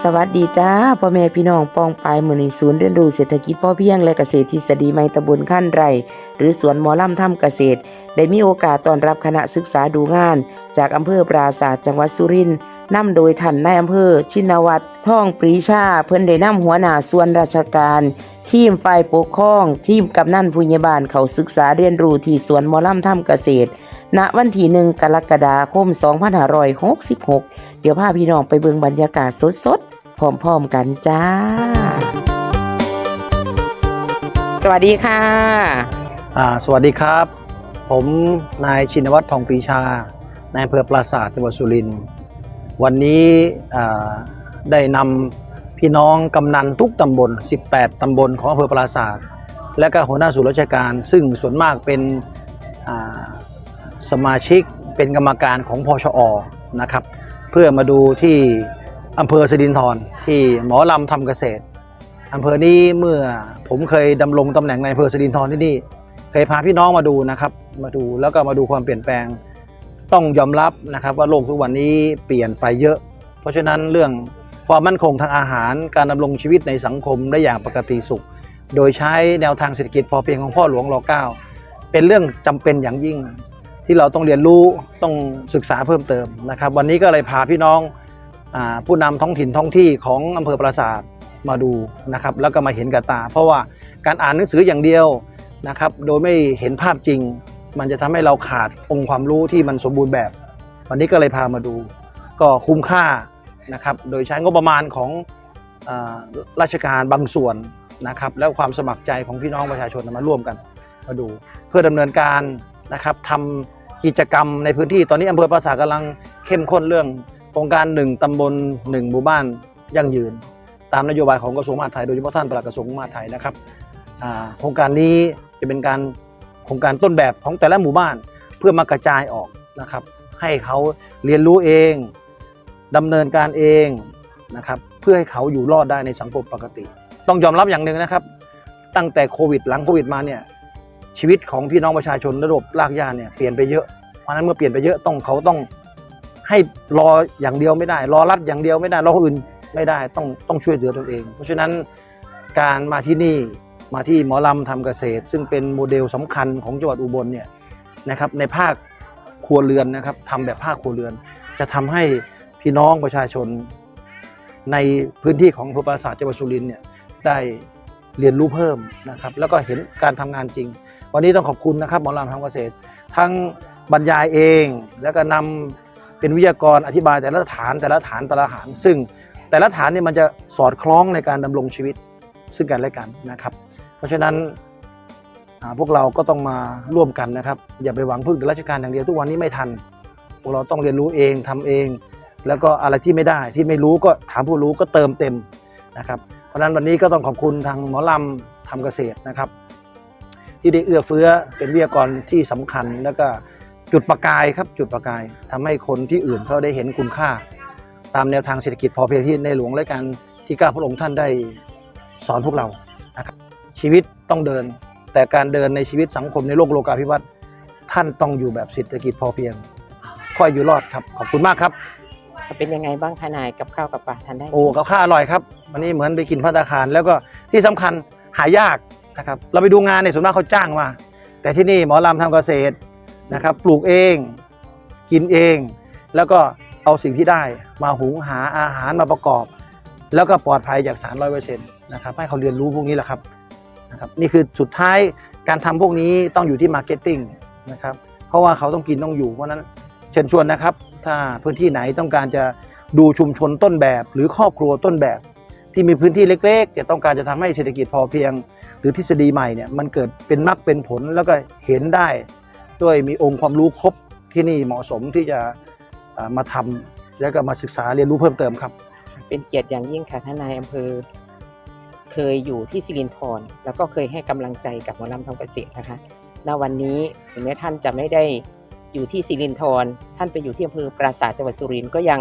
สวัสดีจ้าพ่อแม่พี่น้องปองปายมือในศูนย์เรียนรู้เศรษฐกิจพ่อเพียงและเกษตรทฤษฎีใหม่ตำบลขั้นไร หรือสวนหมอลำถ้ำเกษตร ได้มีโอกาสต้อนรับคณะศึกษาดูงาน จากอำเภอปราศาสตร์จังหวัดสุรินทร์นำโดยท่านนายอำเภอ ชินวัตรท่องปรีชา เพิ่นได้นำหัวหน้าส่วนราชการ ทีมฝ่ายปกครอง ทีมกำนันผู้ใหญ่บ้านเขาศึกษาเรียนรู้ที่สวนหมอลำถ้ำเกษตร ณวันที่หนึ่งกรกฎาคม 2566 เดี๋ยวพาพี่น้องไปเบิ่งบรรยากาศสดๆ พร้อมๆกันจ้า สวัสดีค่ะ อ่าสวัสดีครับ ผมนายชินวัตรทองปรีชานายอำเภอปราสาทจังหวัดสุรินทร์วันนี้อ่าได้นำพี่น้องกำนันทุกตำบล 18 ตำบลของอำเภอปราสาท และก็หัวหน้าส่วนราชการ ซึ่งส่วนมากเป็นอ่า สมาชิกเป็นกรรมการของพชอนะครับ เพื่อมาดูที่อำเภอสิรินธรที่หมอลำทำเกษตรอำเภอนี้เมื่อผมเคยดำรงตำแหน่งในอำเภอสิรินธรที่นี่ เคยพาพี่น้องมาดูนะครับ มาดูแล้วก็มาดูความเปลี่ยนแปลง ต้องยอมรับนะครับว่าโลกทุกวันนี้เปลี่ยนไปเยอะ เพราะฉะนั้นเรื่องความมั่นคงทางอาหารการดำรงชีวิตในสังคมได้อย่างปกติสุข โดยใช้แนวทางเศรษฐกิจพอเพียงของพ่อหลวงร9เป็นเรื่องจำเป็นอย่างยิ่ง ที่เราต้องเรียนรู้ต้องศึกษาเพิ่มเติมนะครับ วันนี้ก็เลยพาพี่น้องอผู้นำท้องถิ่นท้องที่ของอำเภอปราสาทมาดูนะครับ แล้วก็มาเห็นกับตา เพราะว่าการอ่านหนังสืออย่างเดียวนะครับ โดยไม่เห็นภาพจริง มันจะทำให้เราขาดองค์ความรู้ที่มันสมบูรณ์แบบ วันนี้ก็เลยพามาดู ก็คุ้มค่านะครับ โดยใช้งบประมาณของอราชการบางส่วนนะครับ แล้วความสมัครใจของพี่น้องประชาชนมาร่วมกันมาดู เพื่อดำเนินการนะครับทำ กิจกรรมในพื้นที่ตอนนี้อำเภอปราสาทกำลังเข้มข้นเรื่องโครงการหนึ่งตำบลหนึ่งหมู่บ้านยั่งยืน ตามนโยบายของกระทรวงมหาดไทยโดยเฉพาะท่านปลัดกระทรวงมหาดไทยนะครับโครงการนี้จะเป็นการโครงการต้นแบบของแต่ละหมู่บ้านเพื่อมากระจายออกนะครับ ให้เขาเรียนรู้เองดำเนินการเองนะครับเพื่อให้เขาอยู่รอดได้ในสังคมปกติ ต้องยอมรับอย่างหนึ่งนะครับ ตั้งแต่โควิดหลังโควิดมาเนี่ย ชีวิตของพี่น้องประชาชนระดับรากหญ้าเนี่ยเปลี่ยนไปเยอะ เพราะฉะนั้นเมื่อเปลี่ยนไปเยอะต้องเขาต้องให้รออย่างเดียวไม่ได้ รอรัดอย่างเดียวไม่ได้รอคนอื่นไม่ได้ต้องต้องช่วยเหลือตนเอง เพราะฉะนั้นการมาที่นี่มาที่หมอลำทำเกษตร ซึ่งเป็นโมเดลสำคัญของจังหวัดอุบลเนี่ยนะครับในภาคครัวเรือนนะครับทำแบบภาคครัวเรือน จะทำให้พี่น้องประชาชน ในพื้นที่ของอำเภอปราสาทจังหวัดสุรินทร์เนี่ยได้เรียนรู้เพิ่มนะครับแล้วก็เห็นการทำงานจริง วันนี้ต้องขอบคุณนะครับหมอลำทำเกษตร ทั้งบรรยายเอง แล้วก็นำเป็นวิทยากรอธิบายแต่ละฐานแต่ละฐานแต่ละฐาน ซึ่งแต่ละฐานเนี่ยมันจะสอดคล้องในการดำรงชีวิตซึ่งกันและกันนะครับ เพราะฉะนั้นพวกเราก็ต้องมาร่วมกันนะครับ อย่าไปหวังพึ่งแต่ราชการอย่างเดียวทุกวันนี้ไม่ทัน พวกเราต้องเรียนรู้เองทำเอง แล้วก็อะไรที่ไม่ได้ที่ไม่รู้ก็ถามผู้รู้ก็เติมเต็มนะครับ เพราะฉะนั้นวันนี้ก็ต้องขอบคุณทางหมอลำทำเกษตรนะครับ ที่ได้เอื้อเฟื้อเป็นวิทยากรที่สำคัญ แล้วก็จุดประกายครับจุดประกายทำให้คนที่อื่นเขาได้เห็นคุณค่า ตามแนวทางเศรษฐกิจพอเพียงที่ในหลวงและการที่ก้าพระองค์ท่านได้สอนพวกเรานะครับชีวิตต้องเดิน แต่การเดินในชีวิตสังคมในโลกโลกาภิวัตน์ท่านต้องอยู่แบบเศรษฐกิจพอเพียง ค่อยอยู่รอดครับขอบคุณมากครับเป็นยังไงบ้างคะนายกับข้าวกับปลาทานได้ไหมโอ้กับข้าวอร่อยครับวันนี้เหมือนไปกินพัตตาคารแล้วก็ที่สำคัญหายาก นะครับเราไปดูงานในยส่วนมากเขาจ้างมา แต่ที่นี่หมอลำทำเกษตรนะครับปลูกเองกินเอง แล้วก็เอาสิ่งที่ได้มาหุงหาอาหารมาประกอบ แล้วก็ปลอดภัยจากสารร้อยเปอร์เซ็นต์นะครับให้เขาเรียนรู้พวกนี้แหละครับนะครับนี่คือสุดท้ายการทำพวกนี้ต้องอยู่ที่มาร์เก็ตติ้งนะครับเพราะว่าเขาต้องกินต้องอยู่เพราะนั้นเชิญชวนนะครับ ถ้าพื้นที่ไหนต้องการจะดูชุมชนต้นแบบ หรือครอบครัวต้นแบบ ที่มีพื้นที่เล็ก ๆ จะต้องการจะทำให้เศรษฐกิจพอเพียง หรือทฤษฎีใหม่เนี่ยมันเกิดเป็นมรรคเป็นผลแล้วก็เห็นได้ด้วยมีองค์ความรู้ครบที่นี่เหมาะสมที่จะมาทำแล้วก็มาศึกษาเรียนรู้เพิ่มเติมครับ เป็นเกียรติอย่างยิ่งค่ะท่านนายอำเภอ เคยอยู่ที่สิรินธรแล้วก็เคยให้กำลังใจกับหมอลำทำเกษตรนะคะณวันนี้ถึงแม้ท่านจะไม่ได้อยู่ที่สิรินธรท่านไปอยู่ที่อำเภอปราสาทจังหวัดสุรินทร์ก็ยัง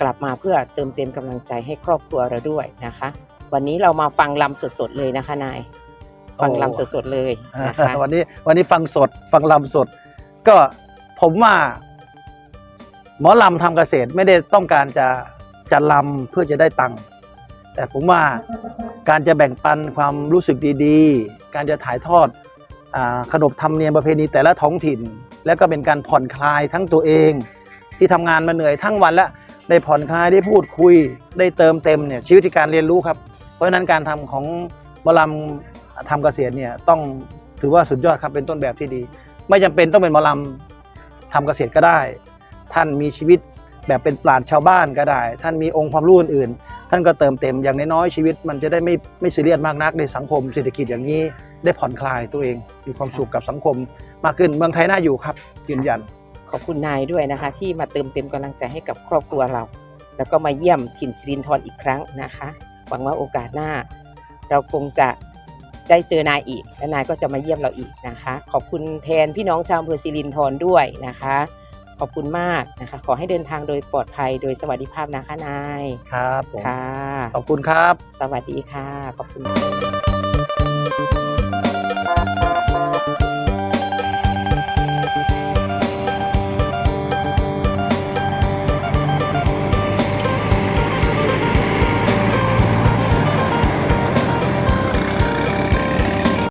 กลับมาเพื่อเติมเต็มกำลังใจให้ครอบครัวเราด้วยนะคะ วันนี้เรามาฟังลำสดๆเลยนะคะนาย ฟังลำสดๆเลยนะคะวันนี้วันนี้ฟังสดฟังลำสด ก็ผมว่า หมอลำทำเกษตรไม่ได้ต้องการจะจะลำเพื่อจะได้ตังค์แต่ผมว่าการจะแบ่งปันความรู้สึกดีๆ การจะถ่ายทอดอาขนบธรรมเนียมประเพณีแต่ละท้องถิ่น แล้วก็เป็นการผ่อนคลายทั้งตัวเอง ที่ทำงานมาเหนื่อยทั้งวันแล้วได้ผ่อนคลายได้พูดคุย ได้เติมเต็มเนี่ยชีวิตที่การเรียนรู้ครับ เพราะฉะนั้นการทำของหมอลำ ทำเกษตรเนี่ยต้องถือว่าสุดยอดครับเป็นต้นแบบที่ดี ไม่จำเป็นต้องเป็นหมอลำทำเกษตรก็ได้ ท่านมีชีวิตแบบเป็นปราชญ์ชาวบ้านก็ได้ ท่านมีองค์ความรู้อื่นๆท่านก็เติมเต็มอย่างน้อยๆชีวิต มันจะได้ไม่ไม่ซีเรียสมากนักในสังคมเศรษฐกิจอย่างนี้ ได้ผ่อนคลายตัวเองมีความสุขกับสังคม มากขึ้นเมืองไทยน่าอยู่ครับ ยืนยัน ขอบคุณนายด้วยนะคะ ที่มาเติมเต็มกำลังใจให้กับครอบครัวเรา แล้วก็มาเยี่ยมถิ่นสิรินทรอีกครั้งนะคะหวังว่าโอกาสหน้า เราคงจะ ได้เจอนายอีกและนายก็จะมาเยี่ยมเราอีกนะคะ ขอบคุณแทนพี่น้องชาวอำเภอสิรินทรด้วยนะคะ ขอบคุณมากนะคะ ขอให้เดินทางโดยปลอดภัยโดยสวัสดิภาพนะคะนายครับผมค่ะขอบคุณครับ สวัสดีค่ะ ขอบคุณ